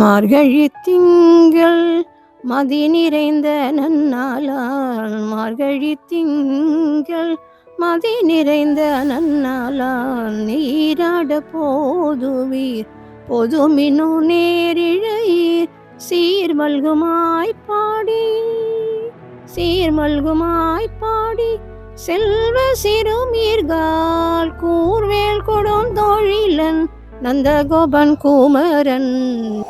மார்கழி திங்கள் மதி நிறைந்த நன்னாளால். மார்கழி திங்கள் மதி நிறைந்த நன்னாளால். நீராட போதுவீர் பொதுமினு நேரிழையீர். சீர்மல்குமாய் பாடி சீர்மல்குமாய் பாடி. செல்வ சிறுமீர்கால் கூர்வேல் கொடும் கொடுந்தோழிலன் நந்தகோபன் குமரன்.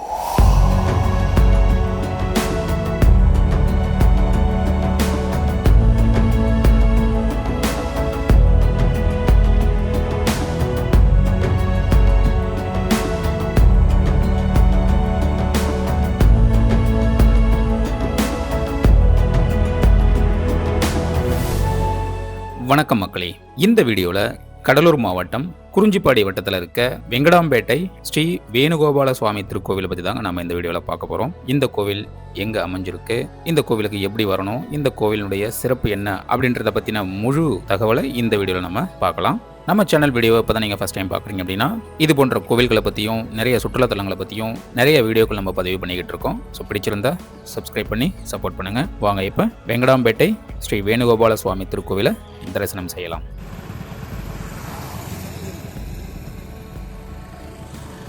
வணக்கம் மக்களே. இந்த வீடியோவில் கடலூர் மாவட்டம் குறிஞ்சிப்பாடி வட்டத்தில் இருக்க வெங்கடாம்பேட்டை ஸ்ரீ வேணுகோபால சுவாமி திருக்கோவிலை பற்றி தாங்க நம்ம இந்த வீடியோவில் பார்க்க போகிறோம் இந்த கோவில் எங்கே அமைஞ்சிருக்கு? இந்த கோவிலுக்கு எப்படி வரணும்? இந்த கோவிலுடைய சிறப்பு என்ன? அப்படின்றத பற்றின முழு தகவலை இந்த வீடியோவில் நம்ம பார்க்கலாம். நம்ம சேனல் வீடியோவை இப்போ தான் நீங்கள் ஃபஸ்ட் டைம் பார்க்குறீங்க அப்படின்னா இது போன்ற கோவில்களை பற்றியும் நிறைய சுற்றுலாத்தலங்களை பற்றியும் நிறைய வீடியோக்கள் நம்ம பதிவு பண்ணிக்கிட்டு இருக்கோம். ஸோ பிடிச்சிருந்தா சப்ஸ்கிரைப் பண்ணி சப்போர்ட் பண்ணுங்கள் வாங்க இப்போ வெங்கடாம்பேட்டை ஸ்ரீ வேணுகோபால சுவாமி திருக்கோவிலை தரிசனம் செய்யலாம்.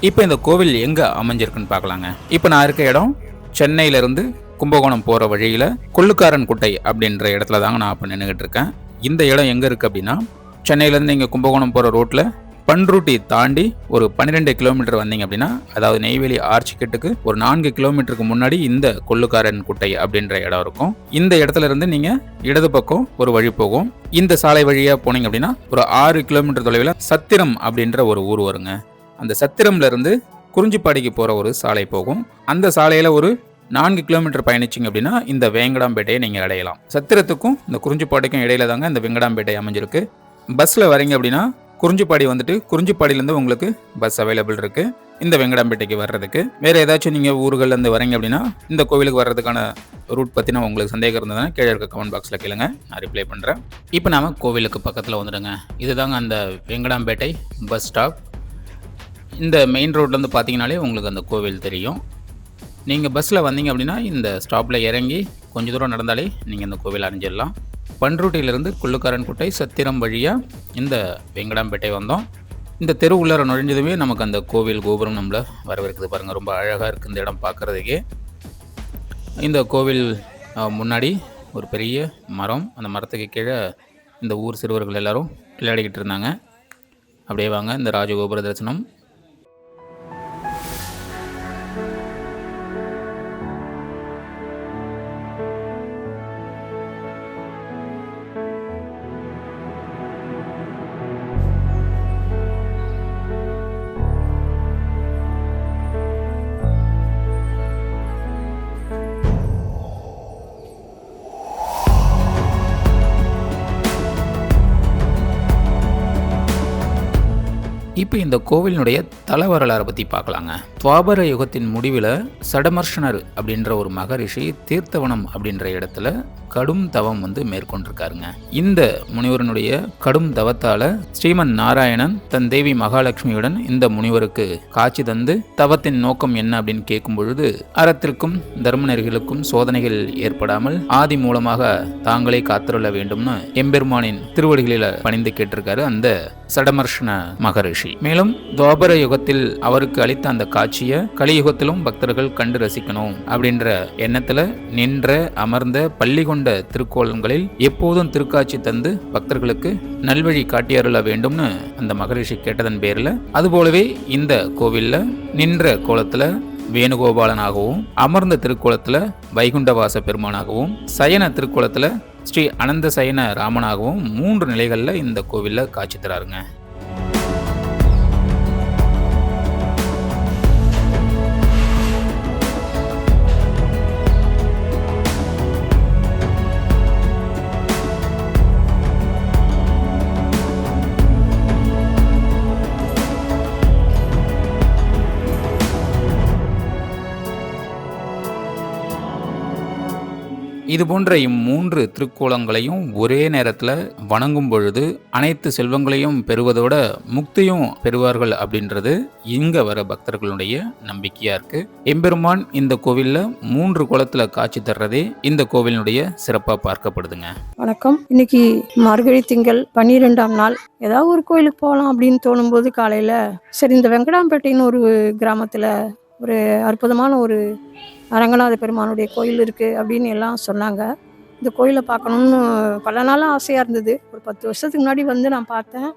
இப்போ இந்த கோவில் எங்கே அமைஞ்சிருக்குன்னு பார்க்கலாங்க. இப்போ நான் இருக்க இடம் சென்னையிலேருந்து கும்பகோணம் போகிற வழியில் கொள்ளுக்காரன் குட்டை அப்படின்ற இடத்துல தாங்க நான் இப்போ நின்றுக்கிட்டு இருக்கேன். இந்த இடம் எங்கே இருக்குது அப்படின்னா சென்னையிலேருந்து இங்கே கும்பகோணம் போகிற ரோட்டில் பன்ருட்டி தாண்டி ஒரு பன்னிரெண்டு கிலோமீட்டர் வந்தீங்க அப்படின்னா அதாவது நெய்வேலி ஆர்ச்சிக்கெட்டுக்கு ஒரு நான்கு கிலோமீட்டருக்கு முன்னாடி இந்த கொள்ளுக்காரன் குட்டை அப்படின்ற இடம் இருக்கும். இந்த இடத்துல இருந்து நீங்கள் இடது பக்கம் ஒரு வழி போகும். இந்த சாலை வழியாக போனீங்க அப்படின்னா ஒரு ஆறு கிலோமீட்டர் தொலைவில் சத்திரம் அப்படின்ற ஒரு ஊர் வருங்க. அந்த சத்திரம்ல இருந்து குறிஞ்சிப்பாடிக்கு போகிற ஒரு சாலை போகும். அந்த சாலையில் ஒரு நான்கு கிலோமீட்டர் பயணிச்சிங்க அப்படின்னா இந்த வேங்கடாம்பேட்டையை நீங்கள் அடையலாம். சத்திரத்துக்கும் இந்த குறிஞ்சிப்பாடிக்கும் இடையில தாங்க இந்த வெங்கடாம்பேட்டை அமைஞ்சிருக்கு. பஸ்ஸில் வரீங்க அப்படின்னா குறிஞ்சிப்பாடி வந்துட்டு குறிஞ்சிப்பாடியிலேருந்து உங்களுக்கு பஸ் அவைலபிள் இருக்குது இந்த வெங்கடாம்பேட்டைக்கு வர்றதுக்கு. வேறு ஏதாச்சும் நீங்கள் ஊர்கள்லேருந்து வரீங்க அப்படின்னா இந்த கோவிலுக்கு வர்றதுக்கான ரூட் பற்றின உங்களுக்கு சந்தேகம் இருந்ததுன்னா கீழே இருக்க கமெண்ட் பாக்ஸில் கேளுங்க. நான் ரிப்ளை பண்ணுறேன் இப்போ நாம் கோவிலுக்கு பக்கத்தில் வந்துடுங்க. இதுதாங்க அந்த வெங்கடாம்பேட்டை பஸ் ஸ்டாப் இந்த மெயின் ரோட்லேருந்து பார்த்தீங்கனாலே உங்களுக்கு அந்த கோவில் தெரியும். நீங்கள் பஸ்ஸில் வந்தீங்க அப்படின்னா இந்த ஸ்டாப்பில் இறங்கி கொஞ்சம் தூரம் நடந்தாலே நீங்கள் இந்த கோவில் அணிஞ்சிடலாம் பன்ருட்டியிலிருந்து குள்ளுக்காரன்குட்டை சத்திரம் வழியாக இந்த வெங்கடாம்பேட்டை வந்தோம். இந்த தெரு உள்ளார நுழைஞ்சதுமே நமக்கு அந்த கோவில் கோபுரம் நம்மளை வரவேற்குது பாருங்கள் ரொம்ப அழகாக இருக்குது இந்த இடம் பார்க்குறதுக்கே. இந்த கோவில் முன்னாடி ஒரு பெரிய மரம். அந்த மரத்துக்கு கீழே இந்த ஊர் சிறுவர்கள் எல்லோரும் விளையாடிக்கிட்டு இருந்தாங்க. அப்படியே வாங்க இந்த ராஜகோபுர தரிசனம் இப்போ இந்த கோவிலினுடைய தல வரலாறை பற்றி பார்க்கலாங்க. துவாபர யுகத்தின் முடிவில் சடமர்ஷனர் அப்படின்ற ஒரு மகரிஷி தீர்த்தவனம் அப்படின்ற இடத்துல கடும் தவம் வந்து மேற்கொண்டிருக்காருங்க. இந்த முனிவரனுடைய கடும் தவத்தால் ஸ்ரீமன் நாராயணன் தன் தேவி மகாலட்சுமியுடன் இந்த முனிவருக்கு காட்சி தந்து தவத்தின் நோக்கம் என்ன அப்படின்னு கேட்கும் பொழுது அறத்திற்கும் தர்ம நெறிகளுக்கும் சோதனைகள் ஏற்படாமல் ஆதி மூலமாக தாங்களே காத்திருள்ள வேண்டும்னு எம்பெருமானின் திருவடிகளில் பணிந்து கேட்டிருக்காரு அந்த சடமர்ஷன மகரிஷி. மேலும் துவாபர யுகத்தில் அவருக்கு அளித்த அந்த காட்சியை கலியுகத்திலும் பக்தர்கள் கண்டு ரசிக்கணும் அப்படின்ற எண்ணத்துல நின்ற அமர்ந்த பள்ளி கொண்ட திருக்கோலங்களில் எப்போதும் திருக்காட்சி தந்து பக்தர்களுக்கு நல்வழி காட்டியருள வேண்டும்னு அந்த மகரிஷி கேட்டதன் பேர்ல அதுபோலவே இந்த கோவில்ல நின்ற கோலத்துல வேணுகோபாலனாகவும் அமர்ந்த திருக்கோலத்துல வைகுண்டவாச பெருமானாகவும் சயன திருக்கோலத்துல ஸ்ரீ அனந்த சயன ராமனாகவும் மூன்று நிலைகளில் இந்த கோவிலில் காட்சி தராருங்க இது போன்ற இம்மூன்று திருக்கோலங்களையும் ஒரே நேரத்தில் வணங்கும் பொழுது அனைத்து செல்வங்களையும் பெறுவதோட முக்தியும் பெறுவார்கள் அப்படின்றது இங்க வர பக்தர்களுடைய நம்பிக்கையா இருக்கு. எம்பெருமான் இந்த கோவில்ல மூன்று குளத்துல காட்சி தர்றதே இந்த கோவிலினுடைய சிறப்பா பார்க்கப்படுதுங்க. வணக்கம். இன்னைக்கு மார்கழி திங்கள் பன்னிரெண்டாம் நாள். ஏதாவது ஒரு கோயிலுக்கு போகலாம் அப்படின்னு தோணும்போது காலையில் சரி இந்த வெங்கடாம்பேட்டைன்னு ஒரு கிராமத்தில் ஒரு அற்புதமான ஒரு அரங்கநாத பெருமானுடைய கோயில் இருக்குது அப்படின்னு எல்லாம் சொன்னாங்க. இந்த கோயிலை பார்க்கணுன்னு பல நாளாக ஆசையாக இருந்தது. ஒரு பத்து வருஷத்துக்கு முன்னாடி வந்து நான் பார்த்தேன்.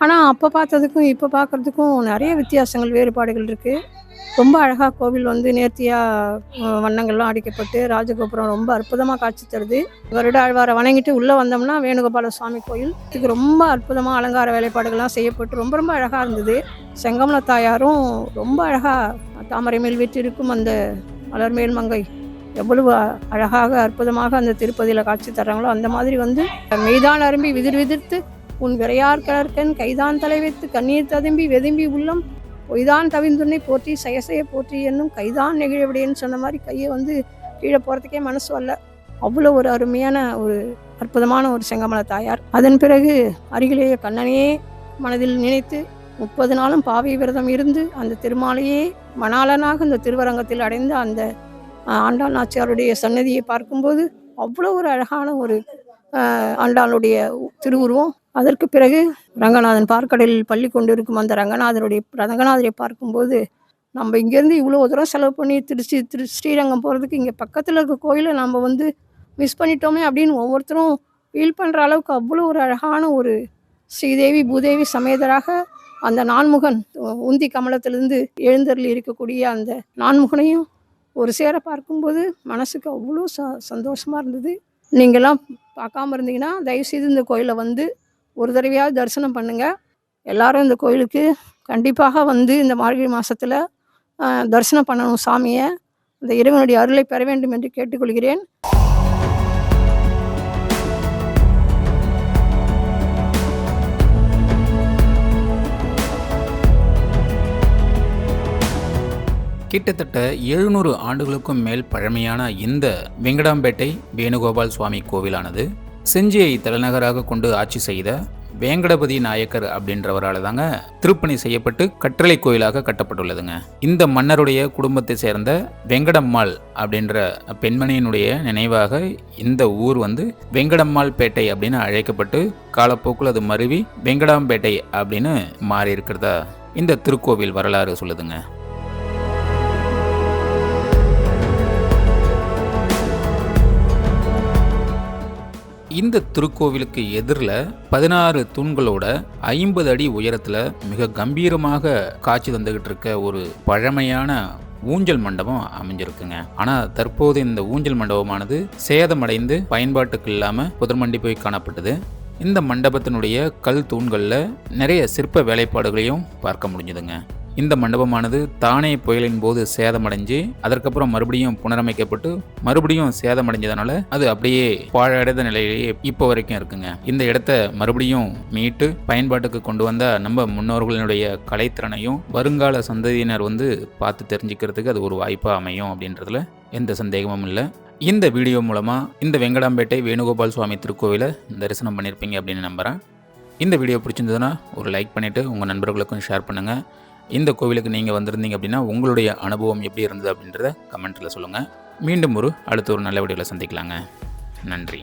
ஆனால் அப்போ பார்த்ததுக்கும் இப்போ பார்க்குறதுக்கும் நிறைய வித்தியாசங்கள் வேறுபாடுகள் இருக்குது ரொம்ப அழகாக கோவில் வந்து நேர்த்தியாக வண்ணங்கள்லாம் அடிக்கப்பட்டு ராஜகோபுரம் ரொம்ப அற்புதமாக காட்சி தருது. வருட ஆழ்வாரை வணங்கிட்டு உள்ளே வந்தோம்னா வேணுகோபால சுவாமி கோயில். இதுக்கு ரொம்ப அற்புதமாக அலங்கார வேலைப்பாடுகள்லாம் செய்யப்பட்டு ரொம்ப ரொம்ப அழகாக இருந்தது. செங்கமல தாயாரும் ரொம்ப அழகாக தாமரை மேல் வீற்றிருக்கும் அந்த மலர்மேல் மங்கை. எவ்வளவு அழகாக அற்புதமாக அந்த திருப்பதியில் காட்சி தர்றாங்களோ அந்த மாதிரி வந்து மெய்தான் அரும்பி விதிர் விதிர்த்து உன் விரையார் கலர்கண் கைதான் தலை வைத்து கண்ணீர் ததும்பி வெதும்பி உள்ளம் பொய்தான் தவிந்துன்னை போற்றி சயசய போற்றி என்னும் கைதான் நெகிழவிடையன்னு சொன்ன மாதிரி கையை வந்து கீழே போகிறதுக்கே மனசு வரல. அவ்வளோ ஒரு அருமையான ஒரு அற்புதமான ஒரு செங்கமல தாயார். அதன் பிறகு அருகிலேயே கண்ணனையே மனதில் நினைத்து முப்பது நாளும் பாவை விரதம் இருந்து அந்த திருமாலையே மணாளனாக இந்த திருவரங்கத்தில் அடைந்த அந்த ஆண்டாள் நாச்சியாருடைய சன்னதியை பார்க்கும்போது அவ்வளோ ஒரு அழகான ஒரு ஆண்டாளுடைய திருவுருவம். அதற்கு பிறகு ரங்கநாதன் பார்க்கடலில் பள்ளி கொண்டிருக்கும் அந்த ரங்கநாதனுடைய ரங்கநாதரை பார்க்கும்போது நம்ம இங்கேருந்து இவ்வளோ தூரம் செலவு பண்ணி திருச்சி திரு ஸ்ரீரங்கம் போகிறதுக்கு இங்கே பக்கத்தில் இருக்க கோயிலை நம்ம வந்து மிஸ் பண்ணிட்டோமே அப்படின்னு ஒவ்வொருத்தரும் ஃபீல் பண்ணுற அளவுக்கு அவ்வளோ ஒரு அழகான ஒரு ஸ்ரீதேவி பூதேவி சமேதராக அந்த நான்முகன் உந்தி கமலத்திலிருந்து எழுந்தருளி இருக்கக்கூடிய அந்த நான்முகனையும் ஒரு சேர பார்க்கும்போது மனசுக்கு அவ்வளோ ச சந்தோஷமாக இருந்தது. நீங்களாம் பார்க்காம இருந்தீங்கன்னா தயவுசெய்து இந்த கோயிலை வந்து ஒரு தடவையாவது தரிசனம் பண்ணுங்கள் எல்லாரும் இந்த கோயிலுக்கு கண்டிப்பாக வந்து இந்த மார்கழி மாதத்தில் தரிசனம் பண்ணணும் சாமியை. இந்த இறைவனுடைய அருளை பெற வேண்டும் என்று கேட்டுக்கொள்கிறேன். கிட்டத்தட்ட எழுநூறு ஆண்டுகளுக்கும் மேல் பழமையான இந்த வெங்கடாம்பேட்டை வேணுகோபால் சுவாமி கோவிலானது செஞ்சியை தலைநகராக கொண்டு ஆட்சி செய்த வேங்கடபதி நாயக்கர் அப்படின்றவரால் தாங்க திருப்பணி செய்யப்பட்டு கற்றளை கோயிலாக கட்டப்பட்டுள்ளதுங்க. இந்த மன்னருடைய குடும்பத்தை சேர்ந்த வெங்கடம்மாள் அப்படின்ற பெண்மணியினுடைய நினைவாக இந்த ஊர் வந்து வெங்கடம்மாள் பேட்டை அப்படின்னு அழைக்கப்பட்டு காலப்போக்கில் அது மருவி வெங்கடாம்பேட்டை அப்படின்னு மாறி இருக்கிறதா இந்த திருக்கோவில் வரலாறு சொல்லுதுங்க. இந்த திருக்கோவிலுக்கு எதிரில் பதினாறு தூண்களோட ஐம்பது அடி உயரத்தில் மிக கம்பீரமாக காட்சி தந்துகிட்டு இருக்க ஒரு பழமையான ஊஞ்சல் மண்டபம் அமைஞ்சிருக்குங்க. ஆனால் தற்போது இந்த ஊஞ்சல் மண்டபமானது சேதமடைந்து பயன்பாட்டுக்கு இல்லாமல் புதர்மண்டி போய் காணப்பட்டது. இந்த மண்டபத்தினுடைய கல் தூண்களில் நிறைய சிற்ப வேலைப்பாடுகளையும் பார்க்க முடிஞ்சுதுங்க. இந்த மண்டபமானது தானே புயலின் போது சேதமடைஞ்சு அதற்கப்புறம் மறுபடியும் புனரமைக்கப்பட்டு மறுபடியும் சேதமடைஞ்சதுனால அது அப்படியே பாழடைந்த நிலையிலேயே இப்போ வரைக்கும் இருக்குங்க. இந்த இடத்த மறுபடியும் மீட்டு பயன்பாட்டுக்கு கொண்டு வந்த நம்ம முன்னோர்களினுடைய கலைத்திறனையும் வருங்கால சந்ததியினர் வந்து பார்த்து தெரிஞ்சுக்கிறதுக்கு அது ஒரு வாய்ப்பாக அமையும் அப்படின்றதுல எந்த சந்தேகமும் இல்லை. இந்த வீடியோ மூலமாக இந்த வெங்கடாம்பேட்டை வேணுகோபால் சுவாமி திருக்கோவிலை தரிசனம் பண்ணியிருப்பீங்க அப்படின்னு நம்புகிறேன் இந்த வீடியோ பிடிச்சிருந்ததுன்னா ஒரு லைக் பண்ணிவிட்டு உங்கள் நண்பர்களுக்கும் ஷேர் பண்ணுங்கள் இந்த கோவிலுக்கு நீங்கள் வந்திருந்தீங்க அப்படின்னா உங்களுடைய அனுபவம் எப்படி இருந்தது அப்படின்றத கமெண்ட்டில் சொல்லுங்கள் மீண்டும் ஒரு அடுத்த ஒரு நல்ல வீடியோவில் சந்திக்கலாங்க. நன்றி.